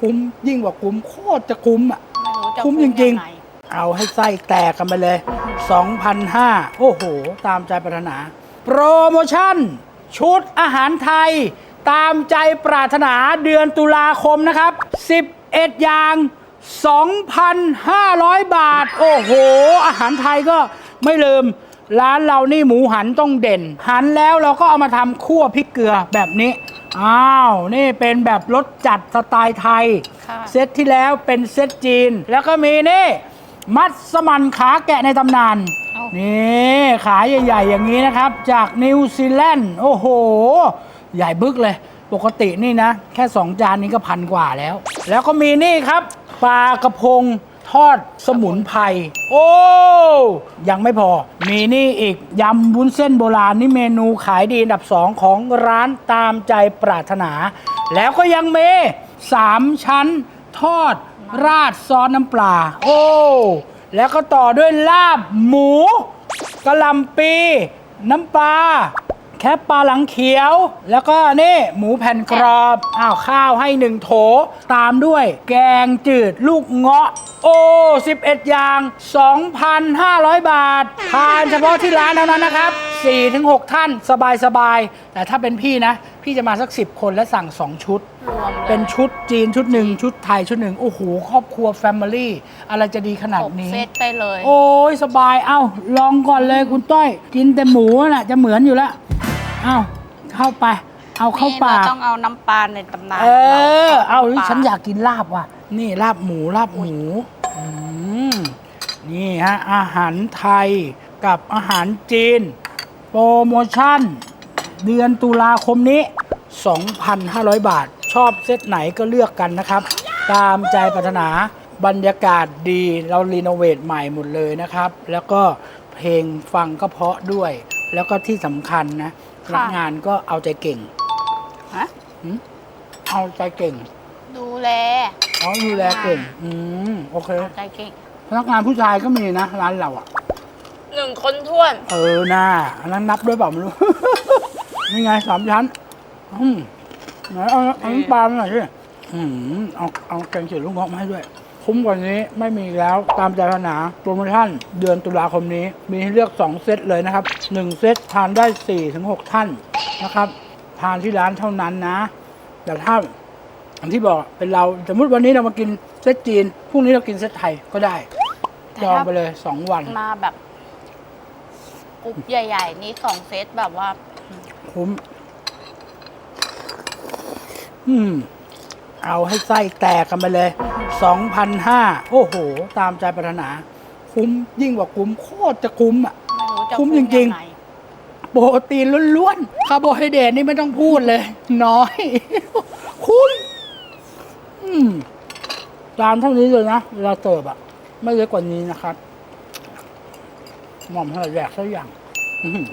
คุ้มยิ่งกว่าคุ้มโคตรจะคุ้มอะไม่รู้จะคุ้มจริงๆยัไเอาให้ไส้แตกกันไปเลย2,500โอ้โห ตามใจปรารถนา โปรโมชั่น ชุดอาหารไทย ตามใจปรารถนาเดือนตุลาคมนะครับ 11 อย่าง 2,500 บาท โอ้โห อาหารไทยก็ไม่ลืม ร้านเรานี่หมูหันต้องเด่น หันแล้วเราก็เอามาทำคั่วพริกเกลือแบบนี้ อ้าว นี่เป็นแบบรสจัดสไตล์ไทย ค่ะเซตที่แล้วเป็นเซตจีน แล้วก็มีนี่ มัสมั่นขาแกะในตำนาน เอ้านี่ขาใหญ่ๆ อย่างนี้นะครับ จากนิวซีแลนด์โอ้โห ใหญ่บึกเลย ปกตินี่นะ แค่ 2 จานนี้ก็พันกว่าแล้ว แล้วก็มีนี่ครับปลากระพง ทอดสมุนไพรโอ้ยังไม่พอ มีนี่อีกยำวุ้นเส้นโบราณนี่เมนูขายดีอันดับ2ของร้านตามใจปรารถนา แล้วก็ยังมีสามชั้นทอดราดซอสน้ำปลา โอ้ แล้วก็ต่อด้วยลาบหมูกะหล่ำปี น้ำปลา แคปปลาหลังเขียว แล้วก็นี่หมูแผ่นกรอบอ้าวข้าวให้หนึ่งโถ ตามด้วย แกงจืดลูกเงาะ โอ้ 11 อย่าง 2,500 บาท ทานเฉพาะที่ร้านเท่านั้นนะครับ 4-6 ท่านสบายๆแต่ถ้าเป็นพี่นะ พี่จะมาสัก 10 คนและสั่ง 2 ชุด รวมเลย เป็นชุดจีนชุดหนึ่งชุดไทยชุดหนึ่งโอ้โหครอบครัวแฟมิลี่อะไรจะดีขนาดหกนี้ เซตไปเลย โอ้ยสบาย เอ้า ลองก่อนเลยคุณต้อย กินแต่หมูน่ะ จะเหมือนอยู่แล้ว เอ้าเข้าไป เอาเข้านี่ปากเราต้องเอาน้ำปลาในตำนานเออ เอาน้ำปลฉันอยากกินลาบว่ะ นี่ลาบหมูลาบหมูอืมนี่ฮะอาหารไทยกับอาหารจีน โปรโมชั่น เดือนตุลาคมนี้ 2,500 บาท ชอบเซตไหนก็เลือกกันนะครับ ตามใจปรารถนาบรรยากาศดีเรารีโนเวทใหม่หมดเลยนะครับ แล้วก็เพลงฟังก็เพราะด้วย แล้วก็ที่สำคัญนะ พนักงานก็เอาใจเก่งฮะเอาใจเก่งดูแลเขาดูแลเก่ง อืมโอเค เอาใจเก่งพนักงานผู้ชายก็มีนะ ร้านเราอะ หนึ่งคนท้วน เออน่าอันนั้นนับด้วยเปล่าไม่รู้ นี่ไงสามชั้น อืมไหนเอาเอาน้ำปลามาหน่อยสิอืมเอาเอาแกงเขียวลูกเงาะมาให้ด้วย คุ้มกว่านี้ไม่มีอีกแล้วตามใจปรารถนาโปรโมชั่นเดือนตุลาคมนี้ มีให้เลือก 2 เซตเลยนะครับ 1 เซตทานได้ 4-6 ท่านนะครับ ทานที่ร้านเท่านั้นนะ แต่ถ้าอย่างที่บอกเป็นเราสมมติวันนี้เรามากินเซตจีนพรุ่งนี้เรากินเซตไทยก็ได้แต่จองถ้าไปเลย2วันมาแบบกรุ๊ปใหญ่ ๆ นี่สองเซตแบบว่า คุ้ม อืม เอาให้ไส้แตกกันไปเลย2,500โอ้โห ตามใจปรารถนา คุ้มยิ่งกว่าคุ้มโคตรจะคุ้มอะไม่รู้จะคุ้มจริงๆยัไโปรตีนล้วนๆ คาร์โบไฮเดรตนี่ไม่ต้องพูดเลย น้อย คุ้มอืมจานเท่านี้เลยนะเวลาเติบอะ ไม่เล็กกว่านี้นะครับ หม่อมให้แหลกสักอย่างอื้อหือ